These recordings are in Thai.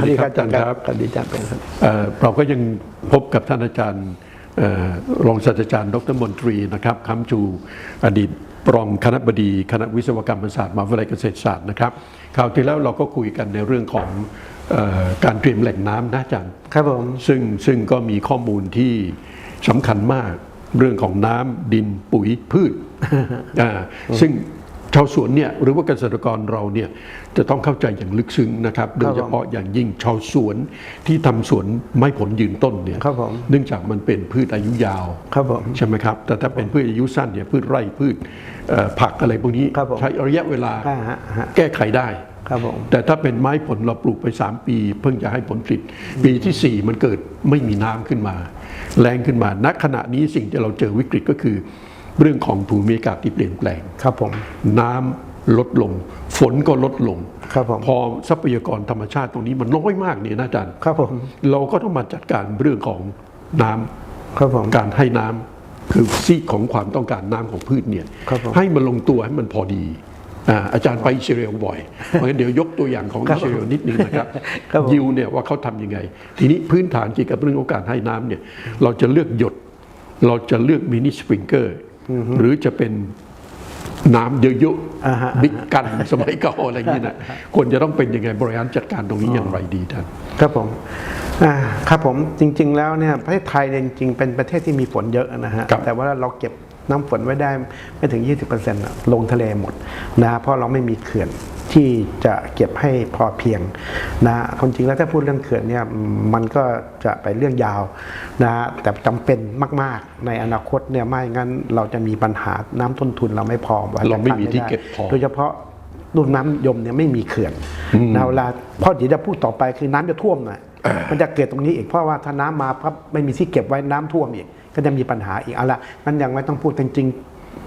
สวัสดีครับอาจารย์ครับสวัสดีอาจารย์เป็นครับเอ่อเราก็ยังพบกับท่านอาจารย์เอ่อรองศาสตราจารย์ดรมนตรีนะครับคำจูอดีตรองคณะบดีคณะวิศวกรรมศาสตร์มหาวิทยาลัยเกษตรศาสตร์นะครับคราวที่แล้วเราก็คุยกันในเรื่องของเออการเตรียมแหล่งน้ำนะอาจารย์ครับผมซึ่งซึ่งก็มีข้อมูลที่สำคัญมากเรื่องของน้ำดินปุ๋ยพืชอ่าซึ่ง ชาวสวนเนี่ยหรือว่าเกษตรกรเราเนี่ยจะต้องเข้าใจอย่างลึกซึ้งนะครับโดยเฉพาะอย่างยิ่งชาวสวนที่ทำสวนไม้ผลยืนต้นเนี่ยครับผมเนื่องจากมันเป็นพืชอายุยาวครับผมใช่ไหมครับแต่ถ้าเป็นพืชอายุสั้นเนี่ยพืชไร่พืชเอ่อผักอะไรพวกนี้ครับผมใช้ระยะเวลาอ่าฮะฮะแก้ไขได้ครับผมแต่ถ้าเป็นไม้ผลเราปลูกไป 3 ปี เพิ่งจะให้ผลผลิต ปีทีสี่4 มันเกิดไม่มีน้ำขึ้นมา แรงขึ้นมาณขณะนี้สิ่งที่เราเจอวิกฤตก็คือ เรื่องของภูมิอากาศที่เปลี่ยนแปลงครับผมน้ำลดลง ฝนก็ลดลงครับผมพอทรัพยากรธรรมชาติตรงนี้มันน้อยมากเนี่ยนะอาจารย์ครับผมเราก็ต้องมาจัดการเรื่องของน้ำครับผมการให้น้ำคือซีกของความต้องการน้ำของพืชเนี่ยครับผมให้มันลงตัวให้มันพอดีอ่าอาจารย์ไปอิสราเอลบ่อย เพราะฉะนั้นเดี๋ยวยกตัวอย่างของครัอิบสราเอลนิดนึงนะครับครับผมยิวเนี่ยว่าเขาทำยังไง ทีนี้พื้นฐานเกี่ยวกับเรื่องของการให้น้ำเนี่ย เราจะเลือกหยด เราจะเลือกมินิสปริงเกอร์ หรือจะเป็นน้ำเยอะอ่าฮะๆบิ๊กกันสมัยเก่าอะไรอย่างนี้นะควรจะต้องเป็นยังไงบริหารจัดการตรงนี้อย่างไรดีท่านครับผมอ่าครับผมจริง ๆ แล้วเนี่ยประเทศไทยเนี่ยจริงๆเป็นประเทศที่มีฝนเยอะนะฮะครับแต่ว่าเราเก็บ น้ำฝนไว้ได้ไม่ถึง 20%อะลงทะเลหมดนะเพราะเราไม่มีเขื่อนที่จะเก็บให้พอเพียงนะความจริงแล้วถ้าพูดเรื่องเขื่อนเนี่ยมันก็จะไปเรื่องยาวนะแต่จำเป็นมาก ๆ ในอนาคตเนี่ยไม่งั้นเราจะมีปัญหาน้ำต้นทุนเราไม่พอเราไม่มีที่เก็บพอโดยเฉพาะรุ่นน้ำยมเนี่ยไม่มีเขื่อนนะเวลาเพราะเดี๋ยวจะพูดต่อไปคือน้ำจะท่วมนะ มันจะเกิดตรงนี้อีกเพราะว่าถ้าน้ำมาพับไม่มีที่เก็บไว้น้ำท่วมอีกก็จะมีปัญหาอีกเอาละนั้นยังไม่ต้องพูดจริง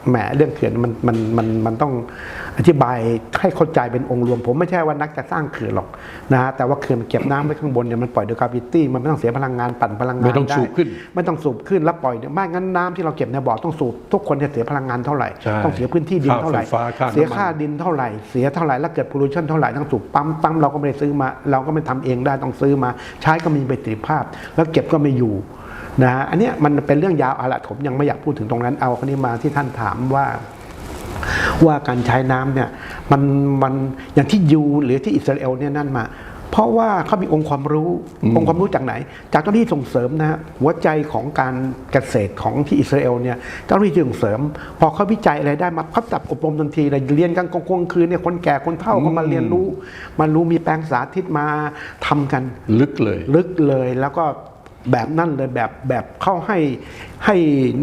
แหมเรื่องเขื่อนมันมันมันมันต้องอธิบายให้เข้าใจเป็นองค์รวม ผมไม่ใช่ว่านักจะสร้างเขื่อนหรอกนะฮะแต่ว่าเขื่อนเก็บน้ำไว้ข้างบนเนี่ยมันปล่อยโดยกราวิตี้มันไม่ต้องเสียพลังงานปั่นพลังงานไม่ต้องด้สูบขึ้น ไม่ต้องสูบขึ้นแล้วปล่อยเนี่ยไม่งั้นน้ำที่เราเก็บในบ่อต้องสูบทุกคนจะเสียพลังงานเท่าไหร่ใช่ต้องเสียพื้นที่ดินเท่าไหร่ค่าไฟฟ้าค่าเสียน้ำมันค่าดินเท่าไหร่ เสียเท่าไหร่แล้วเกิดพลูชันเท่าไหร่ต้องสูบปั๊มปั๊มเราก็ไม่ได้ซื้อมา เราก็ไม่ทำเองได้ต้องซื้อมา ใช้ก็มีประสิทธิภาพ แล้วเก็บก็ไม่อยู่ นะฮะอันเนี้ยมันเป็นเรื่องยาวเอาละผมยังไม่อยากพูดถึงตรงนั้นเอาคนนี้มาที่ท่านถามว่าว่าการใช้น้ำเนี่ยมันมันอย่างที่ยูหรือที่อิสราเอลเนี่ยนั่นมา เพราะว่าเขามีองค์ความรู้องค์ความรู้จากไหน จากเจ้าหน้าที่ส่งเสริมนะฮะหัวใจของการเกษตรของที่อิสราเอลเนี่ยเจ้าหน้าที่ส่งเสริม พอเขาวิจัยอะไรได้มาพับจับอบรมทันทีเลยเรียนกันกลางคืนเนี่ยคนแก่คนเฒ่าก็มาเรียนรู้มารู้มีแปลงสาธิตมาทำกัน ลึกเลย ลึกเลยแล้วก็ แบบนั่นเลยแบบแบบเข้าให้ให้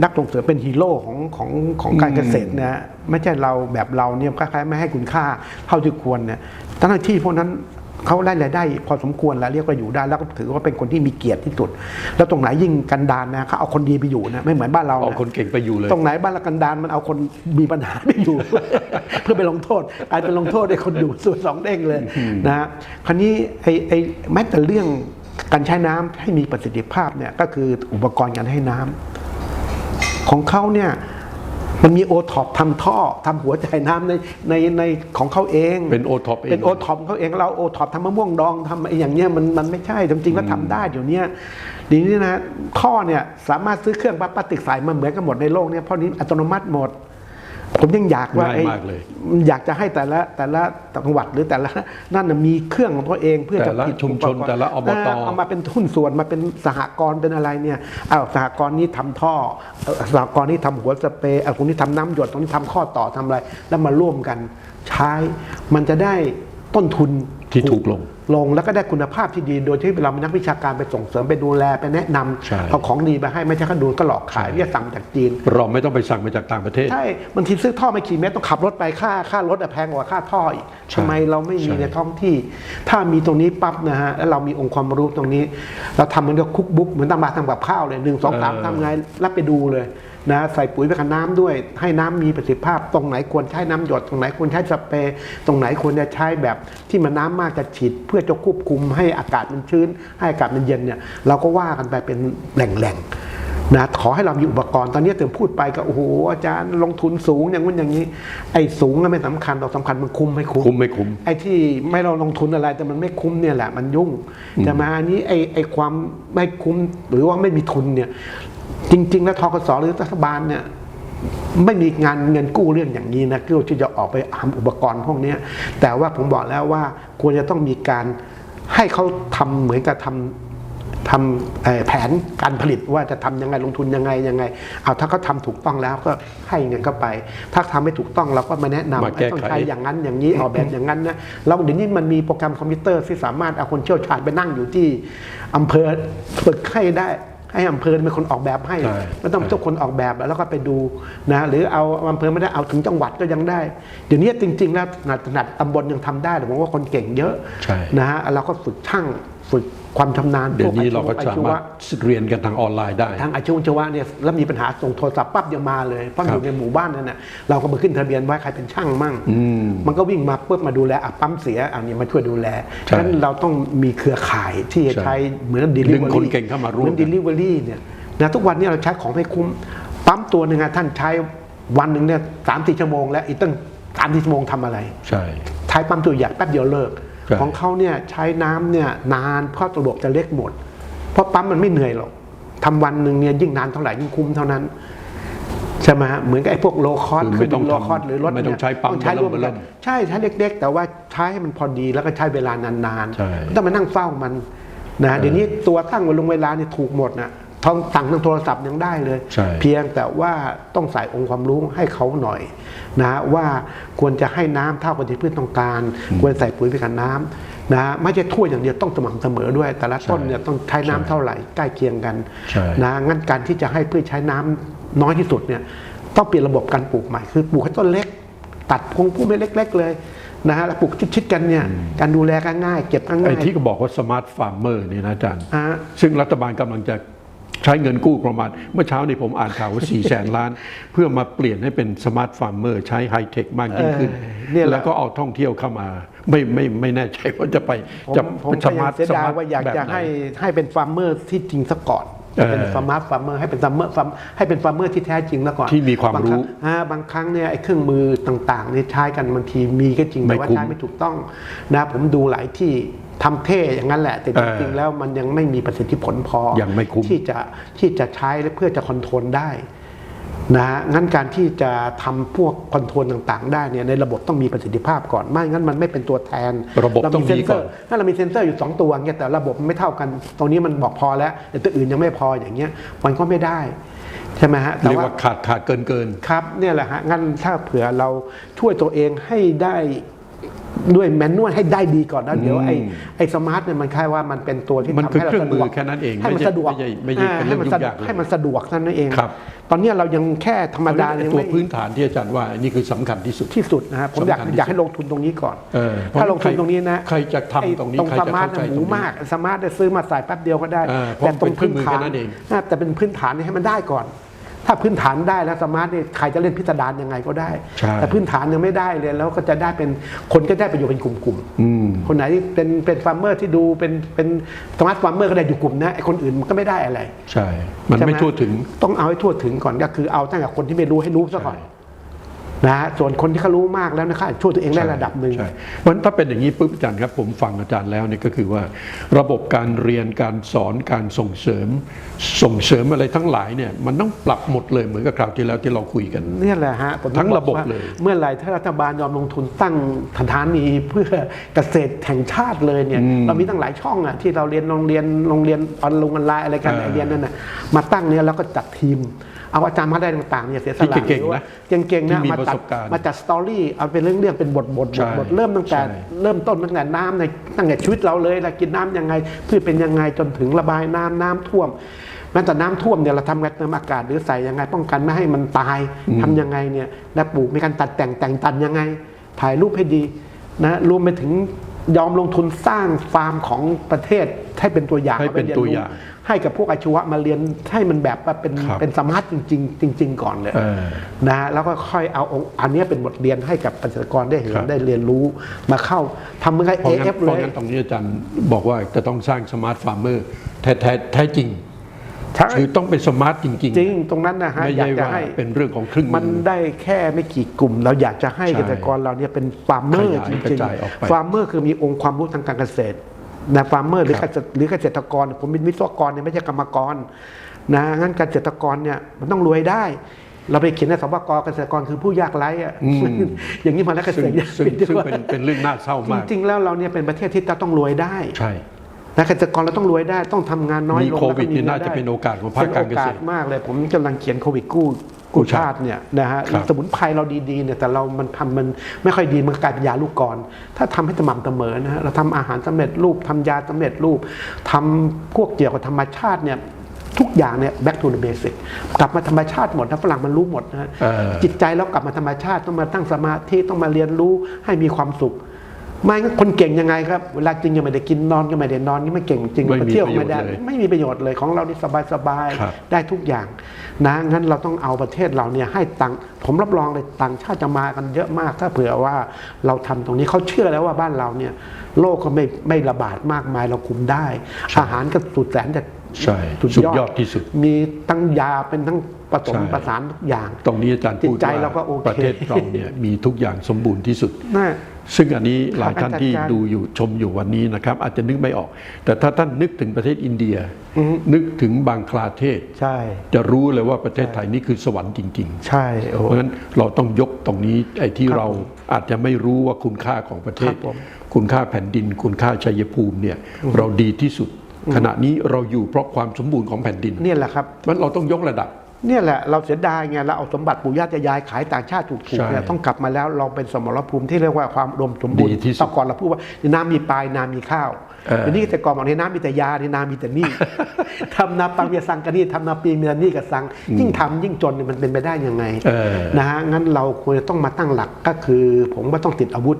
นักส่งเสริมเป็นฮีโร่ของของของการเกษตรนะไม่ใช่เราแบบเราเนี่ยคล้ายๆไม่ให้คุณค่าเท่าที่ควรเนี่ยเจ้าหน้าที่พวกนั้นเขาได้รายได้พอสมควรแล้วเรียกว่าอยู่ได้แล้วก็ถือว่าเป็นคนที่มีเกียรติที่สุด แล้วตรงไหนยิ่งกันดานนะเขาเอาคนดีไปอยู่นะไม่เหมือนบ้านเราเอานะคนเก่งไปอยู่เลย ตรงไหนบ้านละกันดานมันเอาคนมีปัญหาไม่อยู่ เพื่อไปลงโทษกลายเป็นลงโทษให้คนอยู่ส่วนสองเด้งเลยนะฮะคราวนี้ไอ้ไอ้แม้แต่เรื่อง การใช้น้ำให้มีประสิทธิภาพเนี่ยก็คืออุปกรณ์การให้น้ำของเขาเนี่ยมันมีโอท็อปทำท่อทำหัวใจายน้ำในในในของเขาเอง เป็น O-top เองเป็นโอท็อปเขาเองเราโอท็อปทำมะม่วงดองทำไอ้อย่างเงี้ยมันมันไม่ใช่จริงๆแล้วทำได้เดี๋ยวเนี้ยเดียวนี้นะท่อเนี่ยสามารถซื้อเครื่องพลาสติกใสมาเหมือนกันหมดในโลกเนี่ยเพราะนี้อัตโนมัติหมด ผมยังอยากว่าง่ายไอ้มากเลยอยากจะให้แต่ละแต่ละจังหวัดหรือแต่ละนั่นนะมีเครื่องของตัวเองเพื่อจะแต่ละผลิตชุมชนอุปกรณ์แต่ละอบตเเอามาเป็นทุนส่วนมาเป็นสหกรณ์เป็นอะไรเนี่ยอ้าวสหกรณ์นี้ทำท่อเอ่อสหกรณ์นี้ทำหัวสเปรย์เอาคนนี้ทำน้ำหยดตรงนี้ทำข้อต่อทำอะไร แล้วมาร่วมกันใช้ มันจะได้ต้นทุน ที่ถูกลง ลงแล้วก็ได้คุณภาพที่ดีโดยที่เราเป็นนักวิชาการไปส่งเสริมไปดูแลไปแนะนำใช่เอาของดีไปให้ไม่ใช่แค่ดูก็หลอกขายเรียกสั่งจากจีน เราไม่ต้องไปสั่งมาจากต่างประเทศใช่บางทีซื้อท่อไม่กี่เมตรต้องขับรถไปค่าค่ารถอะแพงกว่าค่าท่ออีกใช่ทำไมเราไม่มีใช่ในท้องที่ ถ้ามีตรงนี้ปั๊บนะฮะแล้วเรามีองค์ความรู้ตรงนี้ เราทำเหมันก็คุกบุ๊กเหมือนตำราทำกับข้าวเลยหนึ่งสองสามทำไงรับไปดูเลย นะใส่ปุ๋ยไปกับน้ำด้วย ให้น้ำมีประสิทธิภาพ ตรงไหนควรใช้น้ำหยด ตรงไหนควรใช้สเปรย์ตรงไหนควรจะใช้แบบที่มันน้ำมากจะฉีด เพื่อจะควบคุมให้อากาศมันชื้น ให้อากาศมันเย็นเนี่ยเราก็ว่ากันไปเป็นแหล่งๆนะขอให้เรามีอุปกรณ์ตอนนี้เติมพูดไปก็โอ้โหอาจารย์ลงทุนสูงอย่างนู้นอย่างนี้ ไอ้สูงก็ไม่สำคัญเราสำคัญมันคุ้มไม่คุ้มคุ้มไม่คุ้มไอ้ที่ไม่เราลงทุนอะไรแต่มันไม่คุ้มเนี่ยแหละมันยุ่งแต่มาอันนี้ไอ้ไอ้ความไม่คุ้มหรือว่าไม่มีทุนเนี่ย จริง ๆ แล้วทกสหรือรัฐบาลเนี่ยไม่มีงานเงินกู้เรื่องอย่างนี้นะที่จะออกไปทำอุปกรณ์พวกเนี้ยแต่ว่าผมบอกแล้วว่าควรจะต้องมีการให้เขาทำเหมือนกับทำทำเอ่อแผนการผลิตว่าจะทำยังไงลงทุนยังไงยังไง เอาถ้าเขาทำถูกต้องแล้วก็ให้เงินเข้าไป ถ้าทำไม่ถูกต้องเราก็มาแนะนำมาแก้ไขต้องใช้อย่างนั้นอย่างนี้ออกแบบอย่างนั้นนะเราเดี๋ยวนี้มันมีโปรแกรมคอมพิวเตอร์ที่สามารถเอาคนเชี่ยวชาญไปนั่งอยู่ที่อำเภอฝึกให้ได้ ให้อำเภอเป็นคนออกแบบให้ใช่ไม่ต้องทุกคนออกแบบแล้วก็ไปดูนะหรือเอาอำเภอไม่ได้เอาถึงจังหวัดก็ยังได้ เดี๋ยวนี้จริง ๆ แล้วขนาดขนาดตำบลยังทำได้แต่ผมว่าคนเก่งเยอะใช่นะฮะเราก็ฝึกช่างฝึก ความชำนาญเดี๋ยวนี้เราก็พสาวชีวมารถเรียนกันทางออนไลน์ได้ ทางอาชีวะเนี่ยแล้วมีปัญหาส่งโทรศัพท์ปั๊บยังมาเลยเพราะคอรับยู่ในหมู่บ้านนั่นน่ะเราก็มาขึ้นทะเบียนไว้ใครเป็นช่างมั่งอืมมันก็วิ่งมาปุ๊บมาดูแลอะปั๊มเสียอันนี้มาช่วยดูแลใช่ฉะนั้นเราต้องมีเครือข่ายที่จะใช่ใช้เหมือนดึง delivery คนเก่งเข้ามาร่วมเหมือน delivery เนี่ยนะทุกวันนี้เราใช้ของไม่คุ้มปั๊มตัวหนึ่งอะท่านใช้วันหนึ่งเนี่ยสามสี่ชั่วโมง แล้วอีกตั้งสามสี่ชั่วโมงทำอะไร ใช่ใช้ปั๊มตัวใหญ่แป๊บเดียวเลิกใช่ ของเขาเนี่ยใช้น้ำเนี่ยนานเพราะระบบจะเล็กหมด เพราะปั๊มมันไม่เหนื่อยหรอกทำวันหนึ่งเนี่ยยิ่งนานเท่าไหร่ยิ่งคุ้มเท่านั้นใช่ไหมฮะเหมือนกับไอ้พวกโลคอสคือไม่ต้องโลคอสทำหรือรถไม่ต้องเนี่ยใช้ปั๊มต้องใช้ร่วมเบอร์เริ่กันมใช่ใช้เล็ก ๆ แต่ว่าใช้ให้มันพอดีแล้วก็ใช้เวลานานใช่ๆไม่ต้องมานั่งเฝ้ามันนะเดี๋ยวนี้ตัวตั้งวันลงเวลาเนี่ยถูกหมดนะ ท้องสั่งทางโทรศัพท์ยังได้เลยใช่เพียงแต่ว่าต้องใส่องค์ความรู้ให้เขาหน่อยนะว่าควรจะให้น้ำเท่ากับที่พืชต้องการ ควรใส่ปุ๋ยไปกับน้ำนะไม่ใช่ถ้วยอย่างเดียวต้องสม่ำเสมอด้วย แต่ละต้นเนี่ยต้องใช้น้ำเท่าไหร่ใกล้เคียงกันใช่นะงั้นการที่จะให้พืชใช้น้ำน้อยที่สุดเนี่ยต้องเปลี่ยนระบบการปลูกใหม่คือปลูกให้ต้นเล็ก ตัดพงพุ่มให้เล็ก ๆ เลยนะฮะแล้วปลูกชิดๆกันเนี่ยการดูแลก็ง่ายเก็บก็ไอ้ง่ายที่ก็บอกว่าสมาร์ทฟาร์มเมอร์นี่นะอาจารย์อ่าซึ่งรัฐบาลกำลังจะ ใช้เงินกู้ประมาณ เมื่อเช้านี้ผมอ่านข่าวว่า4แสนล้าน เพื่อมาเปลี่ยนให้เป็นสมาร์ทฟาร์มเมอร์ใช้ไฮเทคมากยิ่งขึ้นเออเนี่ยแหละแล้วก็เอาท่องเที่ยวเข้ามา ไม่ไม่ไม่แน่ใจว่าจะไปผมจะผมเป็นก็สยัมางร์ทเสียสดายมาร์ทว่าอยากแบบจะไหนให้ให้เป็นฟาร์มเมอร์ที่จริงซะก่อนเออเป็นสมาร์ทฟาร์มเมอร์ให้เป็นฟาร์มเมอร์ฟาร์มให้เป็นฟาร์มเมอร์ที่แท้จริงแล้วก่อนที่มีความบงรู้งอ่าบางครั้งเนี่ยไอ้เครื่องมือต่างๆเนี่ยใช้กันบางทีมีก็จริงไม่แต่ว่าคุ้มใช้ไม่ถูกต้องนะผมดูหลายที่ ทำเท่อย่างนั้นแหละ แต่จริงๆแล้วมันยังไม่มีประสิทธิผลพอยังไม่คุ้มที่จะที่จะใช้และเพื่อจะคอนโทรลได้นะฮะงั้นการที่จะทำพวกคอนโทรลต่างๆ ได้เนี่ยในระบบต้องมีประสิทธิภาพก่อนไม่งั้นมันไม่เป็นตัวแทน ระบบเาต้องเซ็มีนเซก่ออนร์ถ้าเรามีเซ็นเซอร์อยู่ 2 ตัวเงี้ยแต่ระบบมันไม่เท่ากัน ตรงนี้มันบอกพอแล้วแต่ตัวอื่นยังไม่พออย่างเงี้ยมันก็ไม่ได้ใช่ไหมฮะแต่เรียกว่าว่าขาดขาดเกินเกินครับเนี่ยแหละฮะงั้นถ้าเผื่อเราช่วยตัวเองให้ได้ ด้วยแมนนวลให้ได้ดีก่อนแล้วเดี๋ยวไอ้ไอ้สมาร์ทเนี่ยมันแค่ว่ามันเป็นตัวที่มันทำคือให้เราเครื่องสะมืดอวกแค่นั้นเองให้มันไม่ใช่สะดวกไม่ใช่ไม่ใช่เป็นเรื่องให้มันยุ่สะงยากเลยให้มันสะดวกเท่านั้นเองครับตอนเนี้ยเรายังแค่ธรรมดายังตัวไม่พื้นฐานที่อาจารย์ว่านี่คือสำคัญที่สุดที่สุดนะครับผมอยากสำคัญที่สุดอยากให้ลงทุนตรงนี้ก่อนเออถ้าลงทุนตรงนี้นะใครจะทำตรงนี้ไอ้ตรงใครสจะมาร์ทเข้าใจน่ะหตรมูงนี้มากสมาร์ทเนี่ยซื้อมาใส่แป๊บเดียวก็ได้เออเพราะแต่ตรงเป็นเครื่พื้อนงมือฐานแค่นั้นเองอะแต่เป็นพื้นฐานเนี่ยให้มันได้ก่อน ถ้าพื้นฐานได้แล้วสมาร์ทเนี่ยใครจะเล่นพิสดารยังไงก็ได้ใช่แต่พื้นฐานยังไม่ได้เลยแล้วก็จะได้เป็นคนก็ได้ประโยชน์เป็นกลุ่มๆอืมคนไหนที่เป็นเป็นฟาร์มเมอร์ที่ดูเป็นเป็นสมาร์ทฟาร์มเมอร์ก็ได้อยู่กลุ่มนะไอ้คนอื่นมันก็ไม่ได้อะไร ใช่ มันใช่หไม่ทั่วถึงต้องเอาให้ทั่วถึงก่อนก็คือเอาตั้งแต่คนที่ไม่รู้ให้รู้ซะก่อนใช่ นะฮะส่วนคนที่เขารู้มากแล้วนะครับช่วยตัวเองได้ระดับหนึ่งใช่เพราะฉะนั้นถ้าเป็นอย่างนี้ปุ๊บอาจารย์ครับผมฟังอาจารย์แล้วเนี่ยก็คือว่า ระบบการเรียนการสอนการส่งเสริม ส่งเสริมอะไรทั้งหลายเนี่ยมันต้องปรับหมดเลยเหมือนกับคราวที่แล้วที่เราคุยกัน เนี่ยแหละฮะผมทั้งอกระบบว่าเลย เมื่อไหร่ถ้ารัฐบาลยอมลงทุนตั้งสถานีเพื่อเกษตรแห่งชาติเลยเนี่ยเรามีตั้งหลายช่องอะที่เราเรียนโรงเรียนโรงเรียนออนไลน์ออนไลน์อะไรกันไอเรียนนั่นน่ะมาตั้งเนี่ยแล้วก็จัดทีมเอาอาจารย์มาได้ต่างๆเนี่ยเสียสละที่เก่งๆหรือว่านะเก่งๆที่นะมีมาประจัสดบการณ์มาจัดสตอรี่เอาเป็นเรื่องๆเป็นบทบทใช่บทบทเริ่มตั้งแต่ ใช่ เริ่มต้นตั้งแต่น้ำในตั้งแต่ชีวิตเราเลยเรากินน้ำยังไงพืชเป็นยังไงจนถึงระบายน้ำน้ำท่วมแม้แต่น้ำท่วมเนี่ยเราทำกันเติมอากาศหรือใส่ยังไง ป้องกันไม่ให้มันตายทำยังไงเนี่ยและปลูกมีการตัดแต่งแต่งตันยังไง ถ่ายรูปให้ดีนะรวมไปถึงยอมลงทุนสร้างฟาร์มของประเทศให้เป็นตัวอย่างให้เป็นไรีตัวรู้อย่าง ให้กับพวกอาชีวะมาเรียนให้มันแบบว่าเป็นครับเป็นสมาร์ทจริงๆจริง ๆ ก่อนเลยเออนะฮะแล้วก็ค่อยเอาองค์อันเนี้ยเป็นบทเรียนให้กับเกษตรกรได้เห็นครับได้เรียนรู้มาเข้าทำเหมือนกับเพราะงั้น AF เพเลราะยงั้นตรงนี้อาจารย์บอกว่าจะต้องสร้างสมาร์ทฟาร์มเมอร์แท้แท้แท้จริงใช่คือต้องเป็นสมาร์ทจริงจริง ตรงนั้นนะๆฮะไม่อยาใช่กจะว่าให้เป็นเรื่องของครึ่งหมันนึ่งได้แค่ไม่กี่กลุ่ม เราอยากจะให้ใช่เกษตรกรเราเนี่ยเป็นฟาร์มเมอร์ขยายจกริระงจายออกไปๆฟาร์มเมอร์คือมีองค์ความรู้ทางการเกษตร นะฟาร์มเมอร์หรือครัเกบษตรหรือเกษตรกร ผมเป็นวิศวกรเนี่ยไม่ใช่กรรมกรนะงั้นเกษตรกรเนี่ยมันต้องรวยได้ เราไปเขียนในสบกเกษตรกรคือผู้ยากไร้อะอืมอย่างนี้มาแล้วเกษซึ่งตรยากซึ่งปิดซึ่งด้วยเป็นเป็นเรื่องน่าเศร้าจมากริงๆแล้วเราเนี่ยเป็นประเทศที่จะต้องรวยได้ใช่นะเกษตรกรเราต้องรวยได้ต้องทำงานน้อยมีลงโควิดแล้วก็มีนี่น่าจะรายได้เป็นโอกาสของภาคการเกษตรป็นโอกมากเลย ผมกำลังเขียนโควิดกู้ กู้กู้ชาชาติติเนี่ยนะฮะครับสมุนไพรเราดีๆเนี่ยแต่เรามันทำมันไม่ค่อยดีมันกลายเป็นยาลูกกรถ้าทำให้สม่ำเสมอนะฮะเราทำอาหารสำเร็จรูปทำยาสำเร็จรูปทำพวกเกี่ยวกับธรรมชาติเนี่ยทุกอย่างเนี่ย back to the basic กลับมาธรรมชาติหมดนะฝรั่งมันรู้หมดนะฮะเออจิตใจเรากลับมาธรรมชาติต้องมาตั้งสมาธิต้องมาเรียนรู้ให้มีความสุข ไม่งั้นคนเก่งยังไงครับเวลาจริงก็ไม่ได้กินนอนก็ไม่ได้นอนก็ไม่เก่งจริงไม่มีไปเที่ยวประโยชน์ไม่ได้เลยไม่มีประโยชน์เลยของเรานี่สบายสบายๆครับได้ทุกอย่างนะงั้นเราต้องเอาประเทศเราเนี่ยให้ตังผมรับรองเลยต่างชาติจะมากันเยอะมาก ถ้าเผื่อว่าเราทำตรงนี้เขาเชื่อแล้วว่าบ้านเราเนี่ยโรคก็ไม่ไม่ระบาดมากมายเราคุมได้ อาหารก็สุดแสนจะใช่สุดยอดที่สุด มีทั้งยาเป็นทั้งผสมใช่ประสานทุกอย่าง ตรงนี้อาจารย์พูดจิตใจว่าเราก็โอเค ประเทศเราเนี่ยมีทุกอย่างสมบูรณ์ที่สุดน่า ซึ่งอันนี้หลายท่านครับที่อาจารย์ดูอยู่ชมอยู่วันนี้นะครับ อาจจะนึกไม่ออก แต่ถ้าท่านนึกถึงประเทศอินเดีย นึกถึงบางคลาเทศใช่ จะรู้เลยว่าประเทศไทยนี่คือสวรรค์จริงใช่โอ้ๆเพราะฉะนั้นเราต้องยกตรงนี้ไอ้ที่ครับเราอาจจะไม่รู้ว่าคุณค่าของประเทศครับผมคุณค่าแผ่นดิน คุณค่าชัยภูมิเนี่ยเราดีที่สุด ขณะนี้เราอยู่เพราะความสมบูรณ์ของแผ่นดินเนี่ยแหละครับเพราะฉะนั้นเราต้องยกระดับ เนี่ยแหละเราเสียดายไงเราเอาสมบัติปู่ย่าตายายขายต่างชาติถูกใช่ๆเนี่ยต้องกลับมาแล้วเราเป็นสมรภูมิที่เรียกว่าความอุดมสมบูรณ์ดีที่สุดแต่ก่อนเราพูดว่าน้ำมีปลายน้ำมีข้าวเออเดี๋ยวนี้แต่ก่อนบอกในน้ำมีแต่ยาในน้ำมีแต่หนี้ทำนาปังเมียสังกันนี่ทำนาปีเมียนี่กับสัง ยิ่งทำยิ่งจนเนี่ยมันเป็นไปได้ยังไงเออนะฮะงั้นเราควรจะต้องมาตั้งหลักก็คือ ผมว่าต้องติดอาวุธ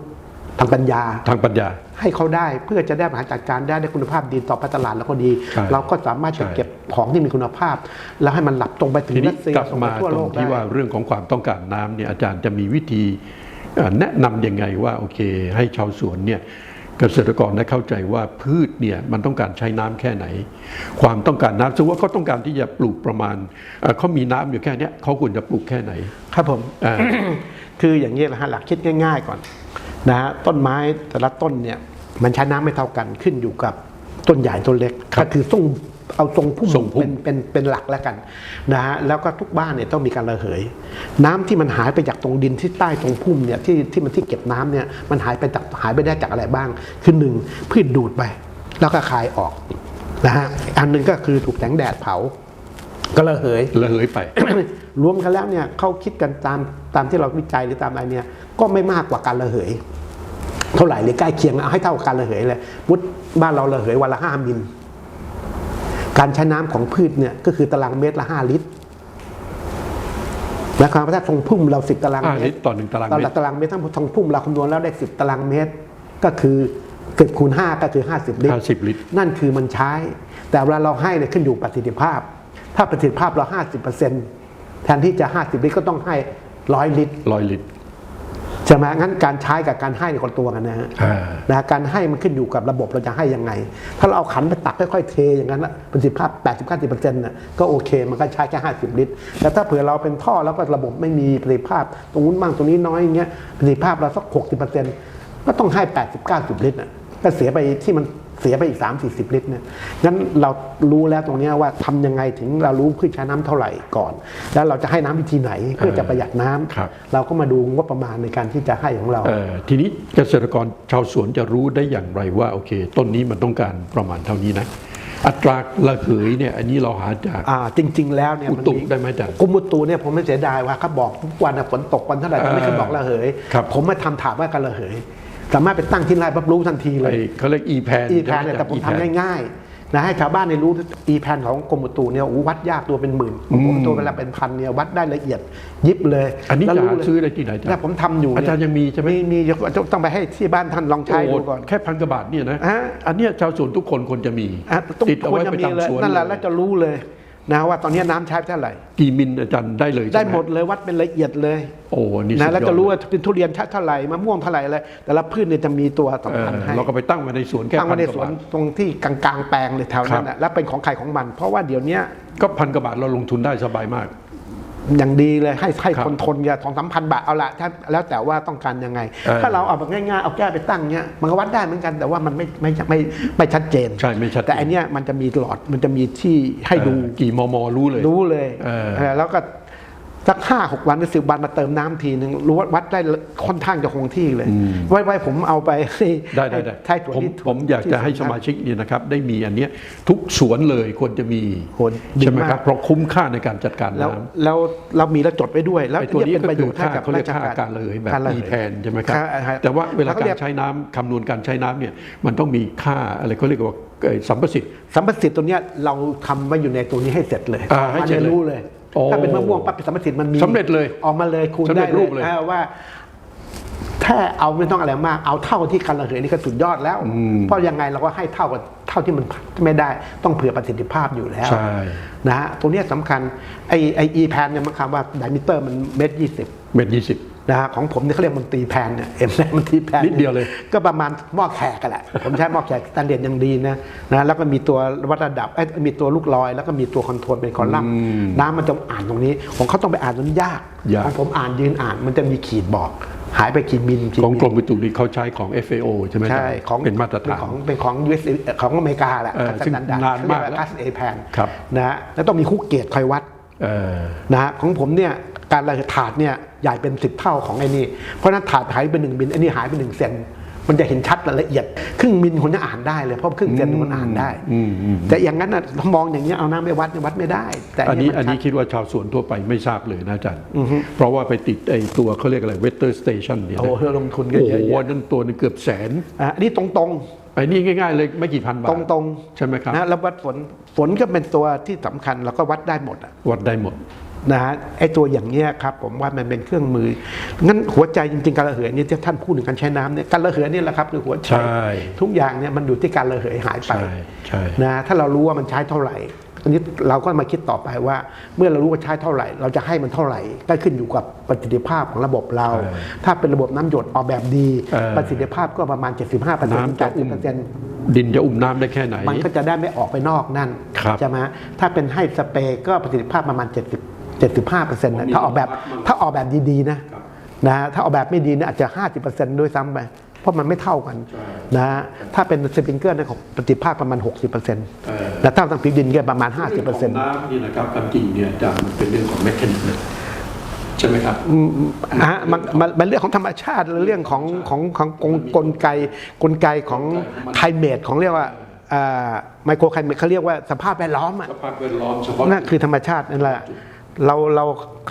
ทางปัญญาทางปัญญา ให้เขาได้เพื่อจะได้บริหารจัดการได้ได้คุณภาพดีต่อไปตลาดแล้วก็ดี ใช่เราก็สามารถจะใช่ เก็บของที่มีคุณภาพ แล้วให้มันหลับตรงไปถึงทีนี้รัสเซียกลับส่งไปมาทั่วตรโลงกที่ได้ ว่าเรื่องของความต้องการน้ำเนี่ยอาจารย์จะมีวิธีเอ่อแนะนำยังไงว่าโอเค ให้ชาวสวนเนี่ยเกษตรกรได้เข้าใจว่าพืชเนี่ยมันต้องการใช้น้ำแค่ไหน ความต้องการน้ำสมมติว่าเขาต้องการที่จะปลูกประมาณเอ่อเขามีน้ำอยู่แค่เนี้ยเขาควรจะปลูกแค่ไหนครับผม อ่า คืออย่างนี้แหละฮะหลักคิดง่าย ๆ ก่อน นะฮะต้นไม้แต่ละต้นเนี่ยมันใช้น้ำไม่เท่ากันขึ้นอยู่กับต้นใหญ่ต้นเล็กครับก็คือต้องเอาทรงพุ่มทรงพุ่มเป็นเป็นเป็นหลักแล้วกันนะฮะแล้วก็ทุกบ้านเนี่ยต้องมีการระเหย น้ำที่มันหายไปจากตรงดินที่ใต้ตรงพุ่มเนี่ยที่ที่มันที่เก็บน้ำเนี่ยมันหายไปจากหายไปได้จากอะไรบ้างคือหนึ่งพืชดูดไป แล้วก็คายออกนะฮะอันหนึ่งก็คือถูกแสงแดดเผา ก็ระเหยระเหยไป รวมกันแล้วเนี่ยเขาคิดกันตามตามที่เราวิจัยหรือตามอะไรเนี่ยก็ไม่มากกว่าการระเหย เท่าไหร่เลยใกล้เคียงเอาให้เท่ากับการระเหยเลยมุดบ้านเราระเหยวันละห้ามิล การใช้น้ำของพืชเนี่ยก็คือตารางเมตรละห้าลิตรนะครับถ้าทรงพุ่มเราสิบตารางห้าเมลิตตรรต่อหนึ่งตารางตารเมางตรตารางเมตรทั้งทรงพุ่มเราคำนวณแล้วได้สิบตารางเมตร ก็คือสิบคูณห้าก็คือห้าสิบลิตรห้าสิบลิตร นั่นคือมันใช้ แต่เวลาเราให้เนี่ยขึ้นอยู่ประสิทธิภาพ ถ้าประสิทธิภาพเรา 50%แทนที่จะ 50 ลิตรก็ต้องให้ 100 ลิตร ร้อยลิตร ใช่ไหมงั้นการใช้กับการให้ในยคนละตัวกันนะฮะอ่า นะฮะการให้มันขึ้นอยู่กับระบบเราจะให้ยังไง ถ้าเราเอาขันไปตักค่อยๆเทอย่างนั้นน่ะประสิทธิภาพ 80-90%น่ะก็โอเค มันก็ใช้แค่ 50 ลิตร แต่ถ้าเผื่อเราเป็นท่อแล้วก็ระบบไม่มีประสิทธิภาพ ตรงนู้นบ้างตรงนี้น้อยอย่างเงี้ยประสิทธิภาพเราสัก 60%ก็ต้องให้ 80-90 ลิตรน่ะก็เสียไปที่มัน เสียไปอีก 3-40 ลิตรเนี่ยงั้นเรารู้แล้วตรงเนี้ยว่าทำยังไงถึงเรารู้พืชใช้น้ำเท่าไหร่ก่อน แล้วเราจะให้น้ำวิธีไหนเพื่อจะประหยัดน้ำครับเราก็มาดูงบประมาณในการที่จะให้ของเราเอ่อทีนี้เกษตรกรชาวสวนจะรู้ได้อย่างไรว่าโอเค ต้นนี้มันต้องการประมาณเท่านี้นะอัตราระเหยเนี่ยอันนี้เราหาจากอ่าจริง ๆ แล้วเนี่ยอุมันตุมีได้ไหมอาจารย์กรมอุตุเนี่ยผมไม่เสียดายว่าเขาบอกทุกวันนะฝนตกวันเท่าไหร่แต่ไม่เคยบอกระเหยครับผมมาทำถามว่าการระเหย สามารถไปตั้งที่ไร่ปั๊บรู้ทันทีเลไอ้ยเขาเรียก e pan อีแพนเนี่ยแต่ผมทำง่ายๆนะให้ชาวบ้านในรู้อีแพนของกรมอุตุเนี่ยโอ้โหวัดยากตัวเป็นหมื่นผมตัวเวลาเป็นพันเนี่ยวัดได้ละเอียดยิบเลย อันนี้แล้วจะรู้หาเลยซื้อได้ที่ไหนอาจารแล้วย์ผมทำอยู่อาจารย์ยังมีใช่ไหมมีมีต้องไปให้ที่บ้านท่านลองใช้ดูก่อนโแค่พันกว่าบาทเนี่ยนะฮะอันเนี้ยชาวสวนทุกคนควรจะมีอะต้องติดเอาควรไว้จะไปมีตามเลยสวนนั่นแหละแล้วจะรู้เลย นะว่าตอนนี้น้ำใช้เท่าไหร่กี่มิลอาจารย์ได้เลยใช่ได้ไหมหมดเลยวัดเป็นละเอียดเลย โอ้นี่สุดยอนะดแล้วก็รู้ว่าเป็นทุเรียนชัดเท่าไหร่มะม่วงเท่าไหร่เลยแต่ละพืชเนี่ยจะมีตัวเอสำคัญอให้เราก็ไปตั้งไว้ในสวนแค่ตั้งไว้ในพัสกวนบาทตรงที่กลางๆแปลงเลยแถวนั้นครัน่ะบแล้วเป็นของใครของมัน เพราะว่าเดี๋ยวเนี้ยก็พันกว่าบาทเราลงทุนได้สบายมาก อย่างดีเลยให้ให้ครับคนทนอย่าสองสามพันบาทเอาละถ้าแล้วแต่ว่าต้องการยังไงเออถ้าเราเอาแบบง่ายๆเอาแก้วไปตั้งเนี้ยมันก็วัดได้เหมือนกันแต่ว่ามันไม่ไม่ไม่ไม่ชัดเจนใช่ไม่ชัดเจนแต่อันเนี้ยมันจะมีหลอดมันจะมีที่ให้ดูเออกี่มมรู้เลยรู้เลยเออเออแล้วก็ สักห้าหกวันหรือสิบวันมาเติมน้ำทีหนึ่งรู้ว่าวัดได้ค่อนข้างจะคงที่เลย ไว้ไว้ผมเอาไปให้ได้ได้ได้ใช่ตัวผมที่ผมอยากจะให้สมาชิกเนี่ยนะครับ ได้มีอันเนี้ยทุกสวนเลยควรจะมีโหดีใช่ไหมมากครับเพราะคุ้มค่าในการจัดการแล้วน้ำแล้วเรามีแล้วจดไว้ด้วย แล้วไอ้ตัวนี้เยก็เป็นประคืโยอชน์ให้ค่ากับเขาเรียกราชค่าการระเหยแบบการระมีเหยแทนใช่ไหมครับใช่ใช่แต่ว่าเวลาแล้วก็กาเรีรยกใช้น้ำคำนวณการใช้น้ำเนี่ยมันต้องมีค่าอะไรเขาเรียกว่าเอ่อสัมประสิทธิ์สัมประสิทธิ์ตัวเนี้ยเราทำไว้อยู่ในตัวนี้ให้เสร็จเลยอ่าให้มันเสร็จจะเลยรู้เลยโอ้ ถ้าเป็นมะม่วงปั๊บสัมประสิทธิ์มันมีสำเร็จเลยออกมาเลยคูณสำเร็ได้จรูปเลยออว่าแค่เอาไม่ต้องอะไรมากเอาเท่าที่การระเหยนี่ก็สุดยอดแล้ว เพราะยังไงเราก็ให้เท่ากับเท่าที่มันไม่ได้ต้องเผื่อประสิทธิภาพอยู่แล้วใช่นะฮะตัวเนี้ยสำคัญไอไอ e แพนเนี่ยมันคำว่าไดมิเตอร์มันเมตรยี่สิบเม็ดยี่สิบ นะฮะของผมเนี่ยเขาเรียกมันตีแพนเนี่ยเอ็มมันตีแพนนิดเดียวเลย ก็ประมาณหม้อแขกกันแหละผมใช้หม้อแขกสแตนเดร์ดยังดีนะนะแล้วก็มีตัววัดระดับเอ้ยมีตัวลูกลอย แล้วก็มีตัวคอนโทรลเป็นคอลัมน์น้ำมันจะอ่านตรงนี้ ของเขาต้องไปอ่านตรงนี้ยากยากของผมอ่านยืนอ่านมันจะมีขีดบอกหายไปกี่มิลกี่ของมิลกรมอุตุนี่เขาใช้ของ FAO ใช่ไหมใช่ของเป็นมาตรฐานของเป็นของ US ของอเมริกาแหละเออซึ่งสแตนดาร์ดนานมากแล้วคัสเอแพนครับนะฮะแล้วต้องมีคู่เกตคอยวัดเออนะฮะของผมเนี่ย การระเหยถาดเนี่ยใหญ่เป็นสิบเท่าของไอ้นี่ เพราะฉะนั้นถาดหายไปหนึ่งมิลไอ้นี่หายไปหนึ่งเซนมันจะเห็นชัดและละเอียด ครึ่งมิลคนจะอ่านได้เลยเพราะครึ่งเซนมันอ่านได้อืมอืมแต่อย่างนั้นนะถ้ามองอย่างนี้ยเอาน้ำไปวัดเนี่ยวัดไม่ได้ แต่อันนี้เยมัอันนี้ชัดคิดว่าชาวสวนทั่วไปไม่ทราบเลยนะอาจารย์ เพราะว่าไปติดไอ้ตัวเขาเรียกอะไร weather station เนี่ยนะโอ้โหลงทุนกันโอ้เยอะโหแยะนั่นตัวหนึงเกือบแสนอะอันนี้ตรงไอ้นี่ง่ายๆเลยไม่กี่พันบาทๆตรงๆใช่ไหมครับนะแล้ววัดฝนฝนก็เป็นตัวที่สำคัญเราก็วัดได้หมดอะวัดได้หมด นะฮะไอ้ตัวอย่างเนี้ยครับผมว่ามันเป็นเครื่องมือ งั้นหัวใจจริงๆการระเหยเนี่ยที่ท่านพูดถึงการใช้น้ำเนี่ยการระเหยนี่แหละครับคือหัวใจใช่ทุกอย่างเนี่ยมันอยู่ที่การระเหยหายไปใช่ใช่ นะถ้าเรารู้ว่ามันใช้เท่าไหร่อันนี้เราก็มาคิดต่อไปว่า เมื่อเรารู้ว่าใช้เท่าไหร่ เราจะให้มันเท่าไหร่ก็ขึ้นอยู่กับประสิทธิภาพของระบบเราถ้าเป็นระบบน้ำหยดออกแบบดีประสิทธิภาพก็ประมาณ 75เปอร์เซ็นต์น้ำจะอุ้มเปอร์เซ็นต์ดินจะอุ้มน้ำได้แค่ไหน มันก็จะได้ไม่ออกไปนอกนั่นครับใช่ไหมถ้าเป็นให้สเปรย์ก็ประสิทธิภาพประมาณ 70 75เปอร์เซ็นต์ถ้าออกแบบถ้าออกแบบดีๆนะนะถ้าออกแบบไม่ดีเนี่ยอาจจะ 50เปอร์เซ็นต์ด้วยซ้ำไป เพราะมันไม่เท่ากันนะถ้าเป็นสปริงเกอร์เนี่ยของประสิทธิภาพประมาณ 60เปอร์เซ็นต์แต่ถ้าทางพลิกดินก็ประมาณ 50เปอร์เซ็นต์น้ำนี่นะครับความจริงเนี่ยอาจารย์มันเป็นเรื่องของแมคานิกส์ใช่ไหมครับนะฮะมันมันมันเรื่องของธรรมชาติและเรื่องของของของกลกลไกกลไกของไคลเมตของเรียกว่าไมโครไคลเมตเขาเรียกว่าสภาพแวดล้อมอะสภาพแวดล้อมเฉพาะนั่นคือธรรมชาตินั่นแหละ เราเรา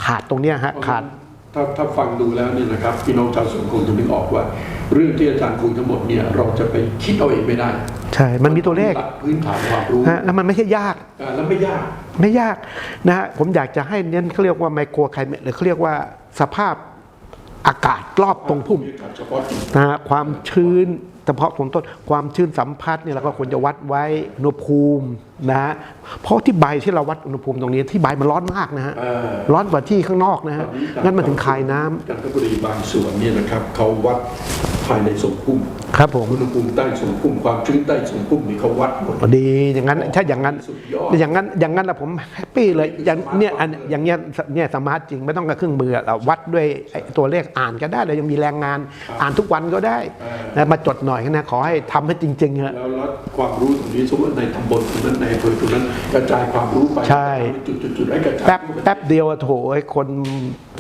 ขาดตรงเนี้ยฮะขาด ถ้าถ้าฟังดูแล้วนี่นะครับพี่น้องชาวสวนคงจะนึกออกว่า เรื่องที่อาจารย์คุยทั้งหมดเนี่ยเราจะไปคิดเอาเองไม่ได้ใช่ มันมีตัวเลขหลักพื้นฐานความรู้ฮะแล้วมันไม่ใช่ยาก อ่าแล้วไม่ยาก ไม่ยากนะฮะผมอยากจะให้เน้นเขาเรียกว่าไมโครไคลเมตหรือเขาเรียกว่าสภาพอากาศรอบตรงพุ่ม เฉพาะจุดนะฮะความชื้นเฉพาะผมต้นความชื้นสัมผัสเนี่ยเราก็ควรจะวัดไว้อุณหภูมินะฮะเพราะที่ใบที่เราวัดอุณหภูมิตรงนี้ที่ใบมันร้อนมากนะฮะเออร้อนกว่าที่ข้างนอกนะฮะงั้นมันถึงคายน้ำจันทบุรีบางส่วนเนี่ยนะครับเขาวัดภายในทรงพุ่ม ครับผมอุณหภูมิใต้ทรงพุ่มความชื้นใต้ทรงพุ่มนี่เขาวัดหมดดีอย่างนั้นถ้าอย่างนั้นสุดยอดอย่างนั้นอย่างนั้นละผมแฮปปี้เลยอย่างเนี่ยอันอย่างเงี้ยเนี่ยสมาร์ทจริงไม่ต้องกับเครื่องมือเราวัดด้วยไอ้ตัวเลขอ่านก็ได้เรายังมีแรงงานอ่านทุกวันก็ได้นะมาจดหน่อยนะขอให้ทำให้จริงๆฮะแล้วแล้วความรู้ตรงนี้สมมติในตำบลตรงนั้นในอำเภอตรงนั้นกระจายความรู้ไปใช่จุดๆๆให้กระจายแป๊บแป๊บเดียวอะโถไอ้คน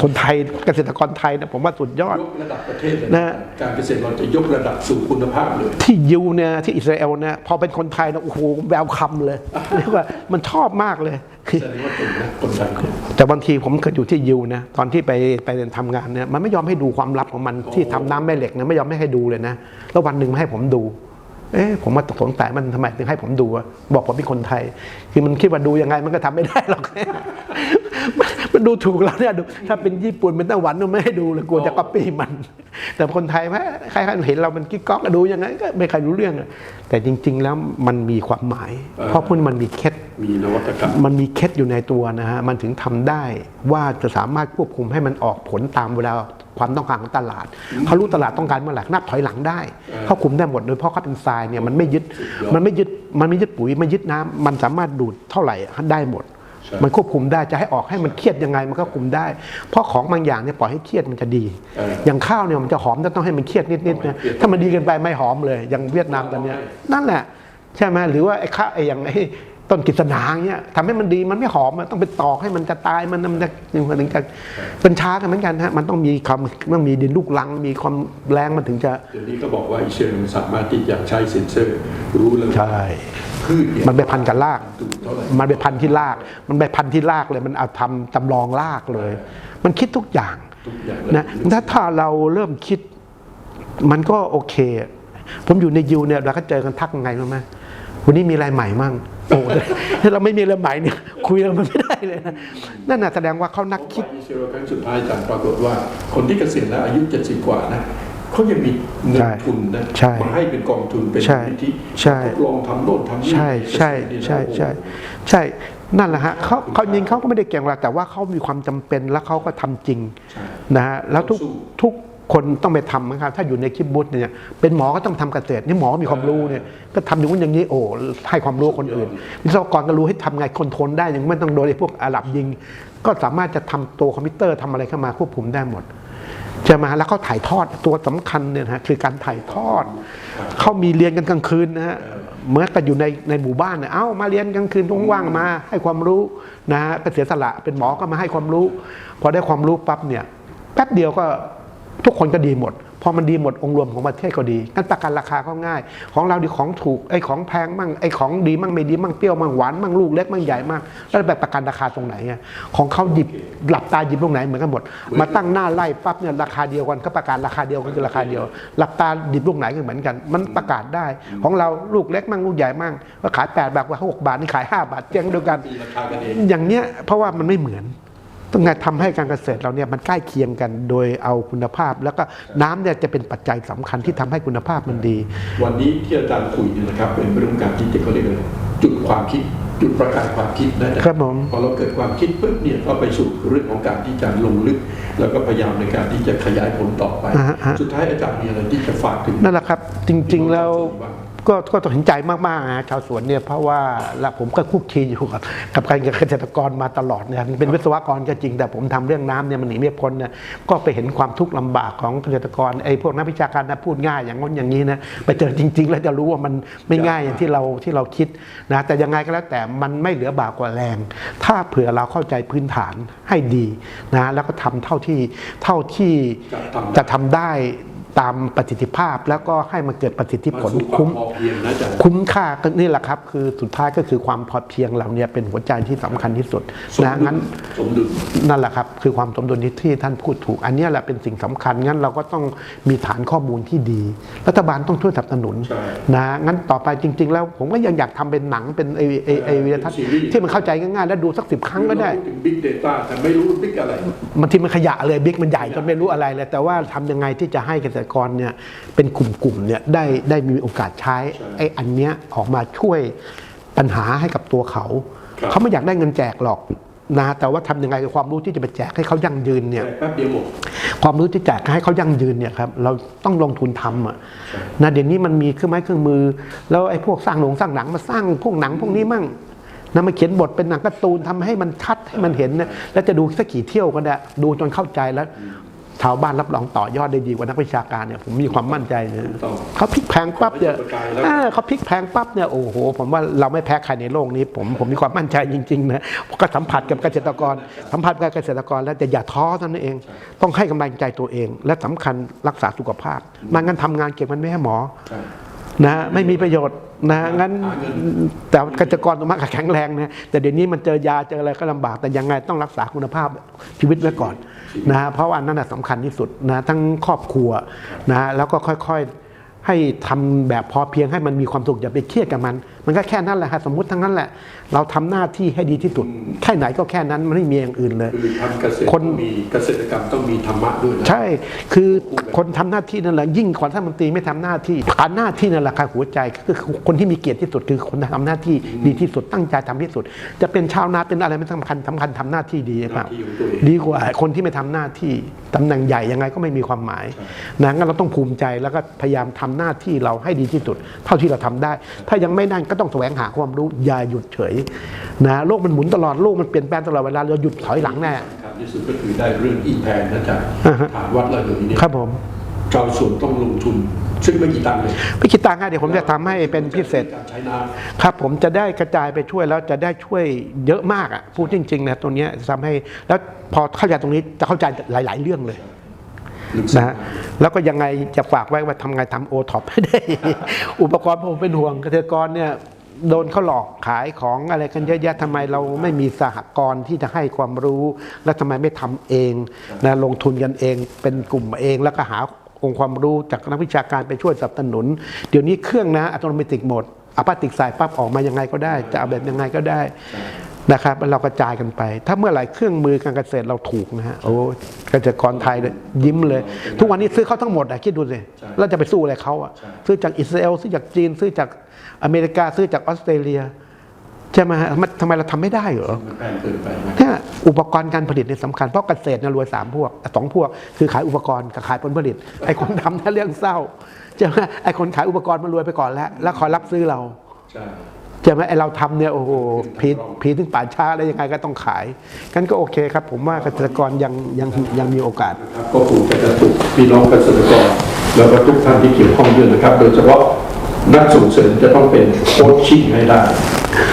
คนไทยเกษตรกรไทยนะผมว่าสุดยอดยกระดับประเทศเลยนะการเกษตรเราจะยกระดับสู่คุณภาพเลย ที่ยูเนี่ยที่อิสราเอลเนี่ยพอเป็นคนไทยนะโอ้โหแววคำเลยเรียกว่ามันชอบมากเลยคือแสดงว่าเก่งนะคนไทยเนี่ยแต่บางทีผมเคยอยู่ที่ยูนะตอนที่ไปไปทำงานเนี่ยมันไม่ยอมให้ดูความลับของมันที่ทำน้ำแม่เหล็กนะไม่ยอมไม่ให้ดูเลยนะแล้ววันหนึ่งมาให้ผมดู เอ๊ะผมมาสงสัยมันทำไมถึงให้ผมดูอะบอกผมเป็นคนไทย คือมันคิดว่าดูยังไงมันก็ทำไม่ได้หรอกมันมันดูถูกเราเนี่ยดูถ้าเป็นญี่ปุ่นเป็นไต้หวันมันไม่ให้ดูเลยกลัวจะก๊อปปี้มัน แต่คนไทยแม่ใครๆเห็นเรามันกิ๊กก๊อกก็ดูยังไงก็ไม่ใครรู้เรื่องอะแต่จริง ๆ แล้วมันมีความหมาย เพราะพวกนี้มันมีเคล็ดมีนวัตกรรมมันมีเคล็ดอยู่ในตัวนะฮะมันถึงทำได้ว่าจะสามารถควบคุมให้มันออกผลตามเวลา ความต้องการของตลาดเขารู้ตลาดต้องการเมื่อไหร่นับถอยหลังได้เขาคุมได้หมดโดยเพราะเขาเป็นทรายเนี่ยมันไม่ยึดมันไม่ยึดมันไม่ยึดปุ๋ยไม่ยึดน้ำมันสามารถดูดเท่าไหร่ได้หมดใช่มันควบคุมได้จะให้ออกให้มันเครียดยังไงมันก็คุมได้ เพราะของบางอย่างเนี่ยปล่อยให้เครียดมันจะดีเอออย่างข้าวเนี่ยมันจะหอมแต่ต้องให้มันเครียดนิดๆนะถ้ามันดีเกินไปไม่หอมเลยอย่างเวียดนามตอนเนี้ยนั่นแหละใช่ไหมหรือว่าไอ้ข้าไอ้อย่างไอ้ ต้นกิษณาเงี้ยทำให้มันดีมันไม่หอมมันต้องไปตอกให้มันจะตายมันมันจะมันถึงจะเป็นช้ากันเหมือนกันฮะมันต้องมีความต้องมีดินลูกลัง มีความแรงมันถึงจะเดี๋ยวนี้ก็บอกว่าอีเชลสามารถที่จะใช้เซ็นเซอร์รู้เลยว่าใช่พืชเนี่ยมันไปพันกับรากดูดเท่าไหร่มันไปพันที่ราก มันไปพันที่รากเลยมันเอาทำจำลองรากเลย มันคิดทุกอย่างทุกอย่างเลยนะถ้าถ้าเราเริ่มคิด มันก็โอเค ผมอยู่ในยูเนี่ยเราก็เจอกันทักยังไงรู้ไหมวันนี้มีอะไรใหม่มั่ง โอ้ถ้าเราไม่มีอะไรใหม่เนี่ยคุยกันมันไม่ได้เลยนะนั่นน่ะแสดงว่าเขานักคิดอีเชลครั้งสุดท้ายอาจารย์ปรากฏว่า คนที่เกษียณแล้วอายุ70กว่านะเขายังมีเงินใช่ทุนนะใช่มาให้เป็นกองทุนเป็นใช่มูลนิธิใช่ทดลองทำโน่นทำนี่ใช่ใช่เกษียณนี่นะใช่ใช่โอ้โหใช่นั่นแหละฮะเขาเขาจริงเขาก็ไม่ได้เก่งหรอกแต่ว่าเขามีความจำเป็นแล้วเขาก็ทำจริงใช่นะฮะแล้วทุกต้องสู้ทุก คนต้องไปทำนะครับ ถ้าอยู่ในคิบบุตเนี่ย เป็นหมอก็ต้องทำเกษตรนี่หมอมีความรู้เนี่ย ก็ทำอย่างนู้นอย่างนี้โอ้ให้ความรู้คนอื่น วิศวกรก็รู้ให้ทำไงคนทนได้ยังไม่ต้องโดนไอ้พวกอาหรับยิง ก็สามารถจะทำตัวคอมพิวเตอร์ทำอะไรเข้ามาควบคุมได้หมดใช่ไหมฮะแล้วเขาถ่ายทอดตัวสำคัญเนี่ยนะฮะคือการถ่ายทอด เขามีเรียนกันกลางคืนนะฮะเมื่อกันอยู่ในในหมู่บ้านเนี่ยเอ้ามาเรียนกลางคืนว่างๆมา ให้ความรู้นะฮะเป็นเสียสละเป็นหมอก็มาให้ความรู้ พอได้ความรู้ปั๊บเนี่ยแป๊บเดียวก็ ทุกคนก็ดีหมด พอมันดีหมดองค์รวมของประเทศก็ดีงั้นประกันราคาก็ง่าย ของเราดีของถูกไอ้ของแพงมั่งไอ้ของดีมั่งไม่ดีมั่งเปรี้ยวมั่งหวานมั่งลูกเล็กมั่งใหญ่มั่งแล้วแบบประกันราคาตรงไหนอะของเขาหยิบหลับตาหยิบตรงไหนเหมือนกันหมด มาตั้งหน้าไล่ปั๊บเนี่ยราคาเดียวกันก็ประกันราคาเดียวกันคือราคาเดียว หลับตาหยิบลูกไหนก็เหมือนกัน มันประกาศได้ ของเราลูกเล็กมั่งลูกใหญ่มั่งก็ขาย8บาทว่าหกบาทนี่ขาย5บาทเจ๊งเดียวกันตีราคากันเองอย่างเนี้ยเพราะว่ามันไม่เหมือน ต้องไงทำให้การเกษตรเราเนี่ยมันใกล้เคียงกันโดยเอาคุณภาพ แล้วก็น้ำเนี่ยจะเป็นปัจจัยสำคัญที่ทำให้คุณภาพมันดี วันนี้ที่อาจารย์คุยเนี่ยนะครับเป็นเรื่องการที่จะเขาเรียกอะไรจุดความคิดจุดประกายความคิดนะอาจาย์ครับผมพอเราเกิดความคิดปุ๊บเนี่ยก็ไปสู่เรื่องของการที่จะลงลึก แล้วก็พยายามในการที่จะขยายผลต่อไปอ่าฮะสุดท้ายอาจารย์มีอะไรที่จะฝากถึงนั่นแหละครับ จริง ๆ แล้ว ก็ก็ต้องเห็นใจมากๆนะชาวสวนเนี่ยเพราะว่าและผมก็คุกคีอยู่กับกับการเกษตรกรมาตลอดเนี่ยเป็นวิศวกรก็จริง แต่ผมทำเรื่องน้ำเนี่ยมันหนีไม่พ้นเนี่ยก็ไปเห็นความทุกข์ลำบากของเกษตรกรไอ้พวกนักวิชาการนะพูดง่ายอย่างง้นอย่างนี้นะไปเจอจริง ๆ แล้วจะรู้ว่ามันไม่ง่ายอย่างที่เราที่เราคิดนะแต่ยังไงก็แล้วแต่มันไม่เหลือบากกว่าแรง ถ้าเผื่อเราเข้าใจพื้นฐานให้ดีนะแล้วก็ทำเท่าที่เท่าที่จะทำจะทำได้ ตามประสิทธิภาพแล้วก็ให้มันเกิดประสิทธิผลมาสู่ควาคุ้มมพอเพียงนะอาจารย์คุ้มค่าก็นี่แหละครับคือสุดท้ายก็คือความพอเพียงเราเนี่ยเป็นหัวใจที่สำคัญที่สุดสมนะดุลงั้นสมดุลนั่นแหละครับคือความสมดุลที่ที่ท่านพูดถูก อันเนี้ยแหละเป็นสิ่งสำคัญงั้นเราก็ต้องมีฐานข้อมูลที่ดี รัฐบาลต้องช่วยสนับสนุนใช่นะงั้นต่อไปจริง ๆ แล้วผมก็ยังอยากทำเป็นหนังเป็นไอไอไอวิดีโอทัศน์เป็นซีรีส์ที่มันเข้าใจง่ายๆแล้วดูสักสิบครั้งก็ได้เราพูดถึง Big Data แต่ไม่รู้ Big อะไรบางทีมันขยะเลยบิ๊กมันใหญ่จนไม่รู้อะไรเลยแต่ว่าทำยังไงที่จะให้เกษตรกรเนี่ยเป็นกลุ่มๆเนี่ยได้ได้มีโอกาสใช้ใช่ไอ้อันเนี้ยออกมาช่วยปัญหาให้กับตัวเขาครับเขาไม่อยากได้เงินแจกหรอกนะแต่ว่าทำยังไงกับความรู้ที่จะไปแจกให้เขายั่งยืนเนี่ยแต่แป๊บเดียวหมดความรู้ที่แจกให้เขายั่งยืนเนี่ยครับเราต้องลงทุนทำอะใช่นะเดี๋ยวนี้มันมีเครื่องไม้เครื่องมือ แล้วไอ้พวกสร้างหนงสร้างหนังมาสร้างพวกหนังพวกนี้มั่งนะมาเขียนบทเป็นหนังการ์ตูนทำให้มันชัดให้มันเห็นนะแล้วจะดูสักกี่เที่ยวก็ได้ดูจนเข้าใจแล้ว ชาวบ้านรับรองต่อยอดได้ดีกว่านักวิชาการเนี่ยผมมีความมั่นใจเนี่ยถูกต้องเขาพลิกแพลงปั๊บเนี่ยเขาจะประกายแล้วอ่าเขาพลิกแพลงปั๊บเนี่ยโอ้โหผมว่าเราไม่แพ้ใครในโลกนี้ ผมผมมีความมั่นใจจริงๆนะก็สัมผัสกับเกษตรกร สัมผัสกับเกษตรกรแล้วแต่อย่าท้อเท่านั้นเอง ต้องให้กำลังใจตัวเอง และสำคัญรักษาสุขภาพไมันงั้นทำงานเก็บมันไม่ให้หมอใช่นะไม่มีประโยชน์นะงั้นหาเงินแต่เกษตรกรต้องมากแข็งแรงนะแต่เดี๋ยวนี้มันเจอยาเจออะไรก็ลำบากแต่ยังไงต้องรักษาคุณภาพชีวิตไว้ก่อน นะเพราะว่าอันนั้นสำคัญที่สุดนะทั้งครอบครัวนะแล้วก็ค่อยๆให้ทำแบบพอเพียงให้มันมีความสุขอย่าไปเครียดกับมันมันก็แค่นั้นแหละฮะสมมุติทั้งนั้นแหละ เราทำหน้าที่ให้ดีที่สุดแค่ไหนก็แค่นั้นมันไม่มีอย่างอื่นเลยคือทำเกษตรคนต้องมีเกษตรกรรมต้องมีธรรมะด้วยนะใช่ คือคนทำหน้าที่นั่นแหละยิ่งกว่าท่านมนตรีไม่ทำหน้าที่ฐานหน้าที่นั่นแหละค่ะหัวใจคือคนที่มีเกียรติที่สุดคือคนทำหน้าที่ดีที่สุดตั้งใจทำที่สุด จะเป็นชาวนาเป็นอะไรไม่สำคัญสำคัญทำหน้าที่ดีครับหน้าที่ของตัวเองดีกว่าคนที่ไม่ทำหน้าที่ตำแหน่งใหญ่ยังไงก็ไม่มีความหมายนะงั้นเราต้องภูมิใจแล้วก็พยายามทำหน้าที่เราให้ดีที่สุด เท่าที่เราทำได้ ถ้ายังไม่นั่นก็ต้องแสวงหาความรู้อย่าหยุดเฉยนะโลกมันหมุนตลอดโลกมันเปลี่ยนแปลงตลอดเวลาเราหยุดถอยหลังแน่สำคัญที่สุดก็คือได้เรื่องอีแพนนะจ๊ะอ่าฮะฐานวัดละเลยเนี่ยครับผมชาวสวนต้องลงทุนซึ่งไม่กี่ตังค์เลยไม่คิดตังค์ค่ะเดี๋ยวผมจะทำให้เป็นพิเศษการใช้น้ครับผมจะได้กระจายไปช่วยแล้วจะได้ช่วยเยอะมากอะพูดจริงๆนะตรงเนี้ยทำให้แล้วพอเข้าใจตรงนี้จะเข้าใจหลาย ๆ เรื่องเลยำลึกซึ้ นะงฮะแล้วก็ยังไงจะฝากไว้ว่าทำไงทำโอท็อปให้ได้ อุปกรณ์ผมเป็นห่วงเกษตรกรเนี่ยโดนเขาหลอกขายของอะไรกันเยอะแยะทำไมเราไม่มีสหกรณ์ที่จะให้ความรู้ แล้วทำไมไม่ทำเองนะลงทุนกันเองเป็นกลุ่มเองแล้วก็หาองค์ความรู้จากนักวิชาการไปช่วยสนับสนุน เดี๋ยวนี้เครื่องนะอัตโนมัติหมดอัปติกสายปั๊บออกมายังไงก็ได้ จะเอาแบบยังไงก็ได้ นะครับแล้วเรากระจายกันไป ถ้าเมื่อไหร่เครื่องมือการเกษตรเราถูกนะฮะโอ้เกษตรกรไทยเนี่ยยิ้มเลย ทุกวันนี้ซื้อเขาทั้งหมดอะคิดดูสิแล้วจะไปสู้อะไรเขาอะซื้อจากอิสราเอลซื้อจากจีน ซื้อจากอเมริกาซื้อจากออสเตรเลียใช่ไหมฮะมันทำไมเราทำไม่ได้เหรอมันแพงเกินไปนะเนี่ยอุปกรณ์การผลิตเนี่ยสำคัญเพราะเกษตรเนี่ยรวยสามพวกสองพวก คือขายอุปกรณ์กับขายผลผลิตไอ้คนทำนั่นเรื่องเศร้าใช่ไหมไอ้คนขายอุปกรณ์มันรวยไปก่อนแล้ว แล้วคอยรับซื้อเรา ใช่ใช่ไหมไอเราทำเนี่ยโอ้โหผีผีถึงป่าช้าแล้วยังไงก็ต้องขายกันก็โอเคครับ ผมว่าเกษตรกรยังยังยังมีโอกาสนะครับก็คงจะกระตุกพี่น้องเกษตรกร แล้วก็ทุกท่านที่เกี่ยวข้องด้วยนะครับ โดยเฉพาะนักส่งเสริมจะต้องเป็นโค้ชชิ่งให้ได้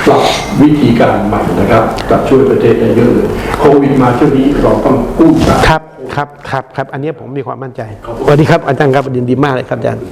ปรับวิธีการใหม่นะครับจะช่วยประเทศได้เยอะเลยโควิดมาช่วงนี้เราต้องกู้จากครับครับครับครับ อันนี้ผมมีความมั่นใจสวัสดีครับอาจารย์ครับยินดีมากเลยครับอาจารย์